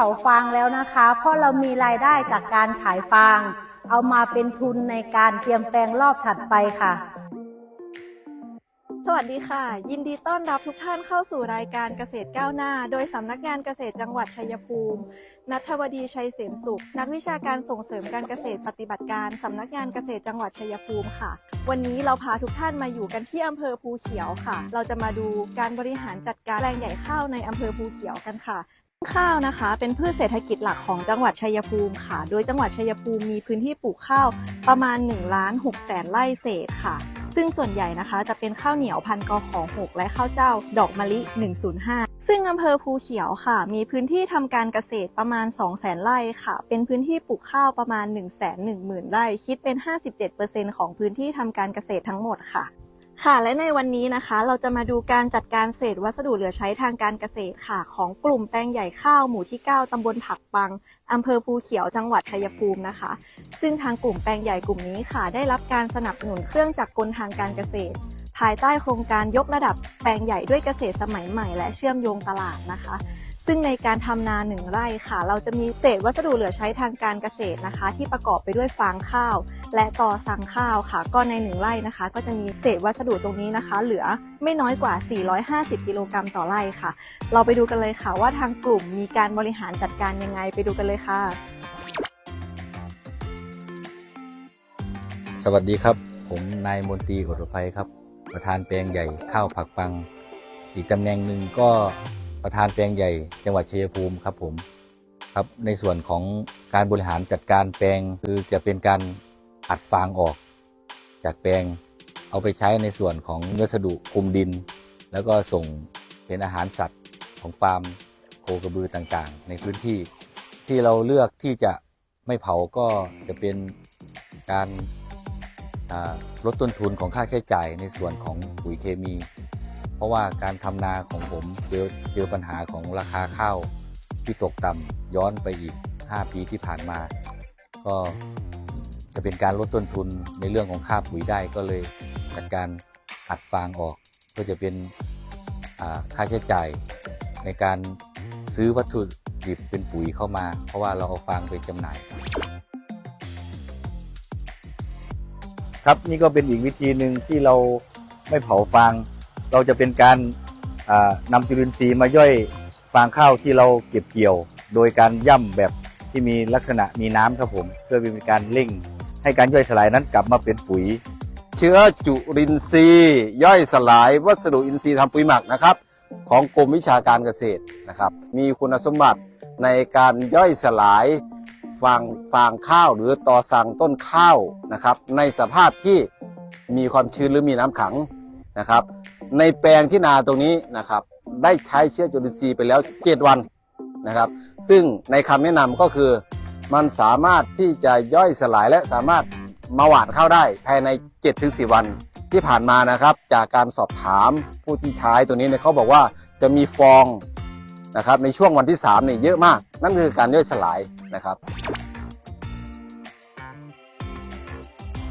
ผาฟางแล้วนะคะ เพราะเรามีรายได้จากการขายฟาง เอามาเป็นทุนในการเตรียมแปลงรอบถัดไปค่ะ สวัสดีค่ะ ยินดีต้อนรับทุกท่านเข้าสู่รายการเกษตรก้าวหน้า โดยสำนักงานเกษตรจังหวัดชัยภูมินัทวดีชัยเสมสุข นักวิชาการส่งเสริมการเกษตรปฏิบัติการสำนักงานเกษตรจังหวัดชัยภูมิค่ะ วันนี้เราพาทุกท่านมาอยู่กันที่อำเภอภูเขียวค่ะ เราจะมาดูการบริหารจัดการแปลงใหญ่ข้าวในอำเภอภูเขียวกันค่ะ ข้าวนะคะ เป็นพืชเศรษฐกิจหลักของจังหวัดชัยภูมิค่ะ โดยจังหวัดชัยภูมิมีพื้นที่ปลูกข้าวประมาณ1ล้าน6แสนไร่เศษค่ะ ซึ่งส่วนใหญ่นะคะจะเป็นข้าวเหนียวพันกอของหกและข้าวเจ้า ดอกมะลิ 105 ซึ่งอำเภอภูเขียวค่ะ มีพื้นที่ทำการเกษตรประมาณ 2 0 0 0 0 0ไร่ค่ะ เป็นพื้นที่ปลูกข้าวประมาณ 1 1 0 0 0 0ไร่ คิดเป็น 57%ของพื้นที่ทำการเกษตรทั้งหมดค่ะ ค่ะและในวันนี้นะคะ เราจะมาดูการจัดการเศษวัสดุเหลือใช้ทางการเกษตรค่ะ ของกลุ่มแปลงใหญ่ข้าวหมู่ที่ 9ตำบลผักปังอำเภอภูเขียวจังหวัดชัยภูมินะคะ ซึ่งทางกลุ่มแปลงใหญ่กลุ่มนี้ค่ะ ได้รับการสนับสนุนเครื่องจักรกลทางการเกษตร ภายใต้โครงการยกระดับแปลงใหญ่ด้วยเกษตรสมัยใหม่ และเชื่อมโยงตลาดนะคะ ซึ่งในการทำนาหนึ่งไร่ค่ะ เราจะมีเศษวัสดุเหลือใช้ทางการเกษตรนะคะ ที่ประกอบไปด้วยฟางข้าว และต่อสังข้าวค่ะ ก็ในหนึ่งไร่นะคะ ก็จะมีเศษวัสดุตรงนี้นะคะ เหลือไม่น้อยกว่า 450 กิโลกรัมต่อไร่ค่ะ เราไปดูกันเลยค่ะว่าทางกลุ่มมีการบริหารจัดการยังไงไปดูกันเลยค่ะ สวัสดีครับ ผมนายมนตรีกฎภัยครับ ประธานแปลงใหญ่ข้าวผักปัง อีกตำแหน่งหนึ่งก็ ประธานแปลงใหญ่จังหวัดชัยภูมิครับผมครับในส่วนของการบริหารจัดการแปลงคือจะเป็นการอัดฟางออก จากแปลงเอาไปใช้ในส่วนของวัสดุคลุมดิน แล้วก็ส่งเป็นอาหารสัตว์ของฟาร์มโคกระบือต่างๆ ในพื้นที่ที่เราเลือกที่จะไม่เผาก็จะเป็นการลดต้นทุนของค่าใช้จ่ายในส่วนของปุ๋ยเคมี เพราะว่าการทำนาของผมเจอเจอปัญหาของราคาข้าวที่ตกต่ำย้อนไปอีก 5 ปีที่ผ่านมา ก็จะเป็นการลดต้นทุนในเรื่องของค่าปุ๋ยได้ก็เลยจัดการอัดฟางออก ก็จะเป็นค่าใช้จ่ายในการซื้อวัตถุดิบเป็นปุ๋ยเข้ามา เพราะว่าเราเอาฟางไปจำหน่าย ครับนี่ก็เป็นอีกวิธีหนึ่งที่เราไม่เผาฟาง เราจะเป็นการนำจุลินทรีย์มาย่อยฟางข้าวที่เราเก็บเกี่ยว โดยการย่ำแบบที่มีลักษณะมีน้ำครับผม เพื่อเป็นการเร่ง ให้การย่อยสลายนั้นกลับมาเป็นปุ๋ย เชื้อจุลินทรีย์ย่อยสลายวัสดุอินทรีย์ทำปุ๋ยหมักนะครับ ของกรมวิชาการเกษตรนะครับ มีคุณสมบัติในการย่อยสลายฟางฟางข้าวหรือตอสังต้นข้าวนะครับ ในสภาพที่มีความชื้นหรือมีน้ำขังนะครับ ในแปลงที่นาตรงนี้นะครับ ได้ใช้เชื้อจุลินทรีย์ไปแล้ว 7 วันนะครับ ซึ่งในคำแนะนำก็คือ มันสามารถที่จะย่อยสลายและสามารถมาหวานข้าวได้ภายใน7-4วันที่ผ่านมานะครับ จากการสอบถามผู้ที่ใช้ตัวนี้เนี่ยเขาบอกว่าจะมีฟองนะครับในช่วงวันที่3เนี่ยเยอะมาก นั่นคือการย่อยสลายนะครับ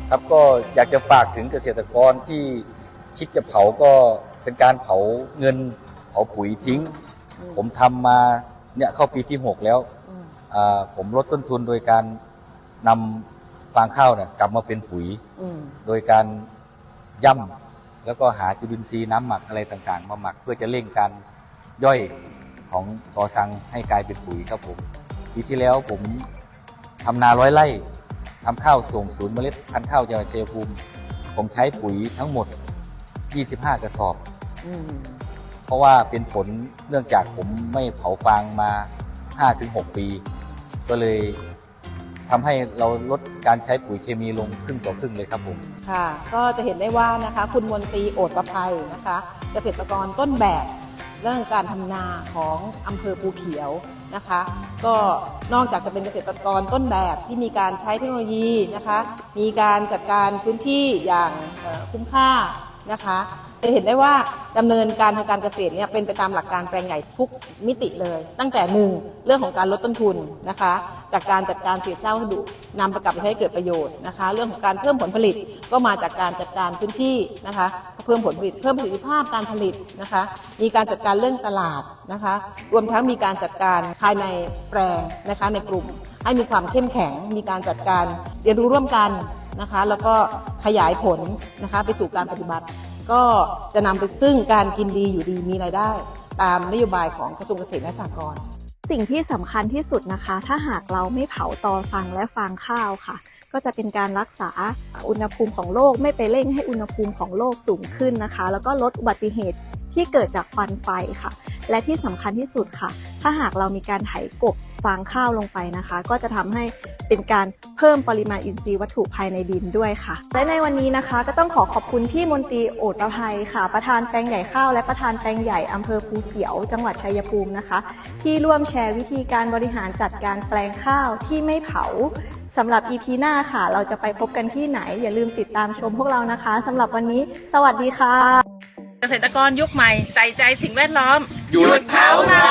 ครับก็อยากจะฝากถึงเกษตรกรที่ คิดจะเผาก็เป็นการเผาเงินเผาปุ๋ยทิ้ง ผมทำมาเนี่ยเข้าปีที่6แล้วอ่าผมลดต้นทุนโดยการนำฟางข้าวเนี่ยกลับมาเป็นปุ๋ยโดยการย่ำแล้วก็หาจุลินทรีย์น้ำหมักอะไรต่างๆ มาหมักเพื่อจะเร่งการย่อยของตอสังให้กลายเป็นปุ๋ยครับผมปีที่แล้วผมทำนาร้อยไร่ทำข้าวส่งศูนย์เมล็ดพันธุ์ข้าวจังหวัดชัยภูมิ ผมใช้ปุ๋ยทั้งหมด 25 กระสอบเพราะว่าเป็นผลเนื่องจากผมไม่เผาฟางมา 5-6 ปี ก็เลยทำให้เราลดการใช้ปุ๋ยเคมีลงครึ่งต่อครึ่งเลยครับผม ค่ะ ก็จะเห็นได้ว่านะคะ คุณมนตรีโอดประภัยนะคะ เกษตรกรต้นแบบเรื่องการทำนาของอำเภอภูเขียวนะคะ ก็นอกจากจะเป็นเกษตรกรต้นแบบที่มีการใช้เทคโนโลยีนะคะ มีการจัดการพื้นที่อย่างเอ่อคุ้มค่า นะคะจะเห็นได้ว่าดำเนินการทางการเกษตรเนี่ยเป็นไปตามหลักการแปลงใหญ่ทุกมิติเลย ตั้งแต่หนึ่งเรื่องของการลดต้นทุนนะคะ จากการจัดการเศษเศร้าวัสดุนำไปกลับไปใช้ให้เกิดประโยชน์นะคะ เรื่องของการเพิ่มผลผลิตก็มาจากการจัดการพื้นที่นะคะ เพิ่มผลผลิต เพิ่มประสิทธิภาพการผลิตนะคะ มีการจัดการเรื่องตลาดนะคะ รวมทั้งมีการจัดการภายในแปลงนะคะในกลุ่ม ให้มีความเข้มแข็ง มีการจัดการเรียนรู้ร่วมกัน นะคะ แล้วก็ขยายผลนะคะไปสู่การปฏิบัติ ก็จะนำไปซึ่งการกินดีอยู่ดีมีรายได้ ตามนโยบายของกระทรวงเกษตรและสหกรณ์สิ่งที่สำคัญที่สุดนะคะ ถ้าหากเราไม่เผาตอฟังและฟางข้าวค่ะ ก็จะเป็นการรักษาอุณหภูมิของโลกไม่ไปเร่งให้อุณหภูมิของโลกสูงขึ้นนะคะ แล้วก็ลดอุบัติเหตุที่เกิดจากควันไฟค่ะ และที่สำคัญที่สุดค่ะ ถ้าหากเรามีการไถกบ ฟางข้าวลงไปนะคะ ก็จะทำให้เป็นการเพิ่มปริมาณอินทรีย์วัตถุภายในดินด้วยค่ะ และในวันนี้นะคะ ก็ต้องขอขอบคุณพี่มนตรีโอตประภัยค่ะ ประธานแปลงใหญ่ข้าวและประธานแปลงใหญ่อำเภอภูเขียว จังหวัดชัยภูมินะคะ ที่ร่วมแชร์วิธีการบริหารจัดการแปลงข้าวที่ไม่เผาสำหรับ EP หน้าค่ะ เราจะไปพบกันที่ไหน อย่าลืมติดตามชมพวกเรานะคะสำหรับวันนี้ สวัสดีค่ะ เกษตรกรยุคใหม่ ใส่ใจสิ่งแวดล้อม หยุดเผานา